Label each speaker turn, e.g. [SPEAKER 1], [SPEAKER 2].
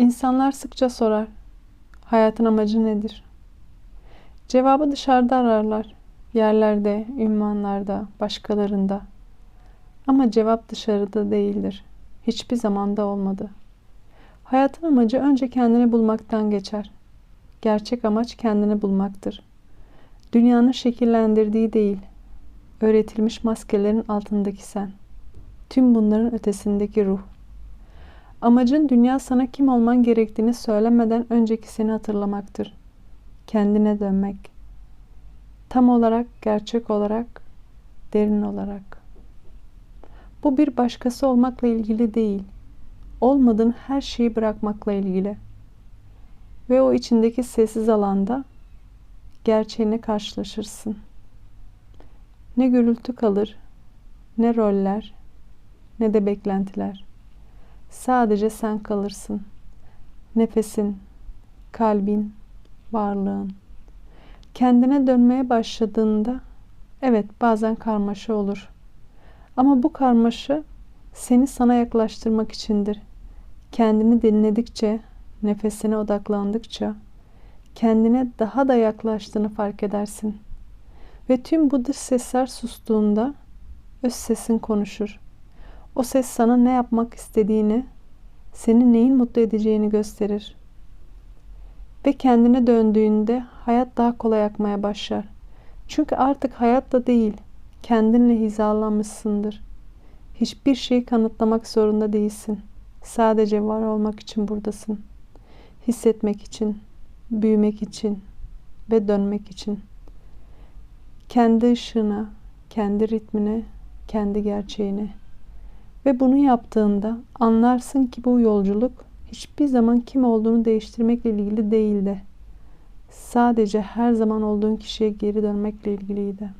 [SPEAKER 1] İnsanlar sıkça sorar. Hayatın amacı nedir? Cevabı dışarıda ararlar. Yerlerde, ünvanlarda, başkalarında. Ama cevap dışarıda değildir. Hiçbir zamanda olmadı. Hayatın amacı önce kendini bulmaktan geçer. Gerçek amaç kendini bulmaktır. Dünyanın şekillendirdiği değil, öğretilmiş maskelerin altındaki sen. Tüm bunların ötesindeki ruh. Amacın dünya sana kim olman gerektiğini söylemeden önceki seni hatırlamaktır. Kendine dönmek. Tam olarak, gerçek olarak, derin olarak. Bu bir başkası olmakla ilgili değil. Olmadığın her şeyi bırakmakla ilgili. Ve o içindeki sessiz alanda gerçeğine karşılaşırsın. Ne gürültü kalır, ne roller, ne de beklentiler. Sadece sen kalırsın. Nefesin, kalbin, varlığın. Kendine dönmeye başladığında evet bazen karmaşa olur. Ama bu karmaşa seni sana yaklaştırmak içindir. Kendini dinledikçe, nefesine odaklandıkça kendine daha da yaklaştığını fark edersin. Ve tüm bu dış sesler sustuğunda öz sesin konuşur. O ses sana ne yapmak istediğini, seni neyin mutlu edeceğini gösterir. Ve kendine döndüğünde hayat daha kolay akmaya başlar. Çünkü artık hayatla değil, kendinle hizalanmışsındır. Hiçbir şeyi kanıtlamak zorunda değilsin. Sadece var olmak için buradasın. Hissetmek için, büyümek için ve dönmek için. Kendi ışığına, kendi ritmine, kendi gerçeğine. Ve bunu yaptığında anlarsın ki bu yolculuk hiçbir zaman kim olduğunu değiştirmekle ilgili değildi. Sadece her zaman olduğun kişiye geri dönmekle ilgiliydi.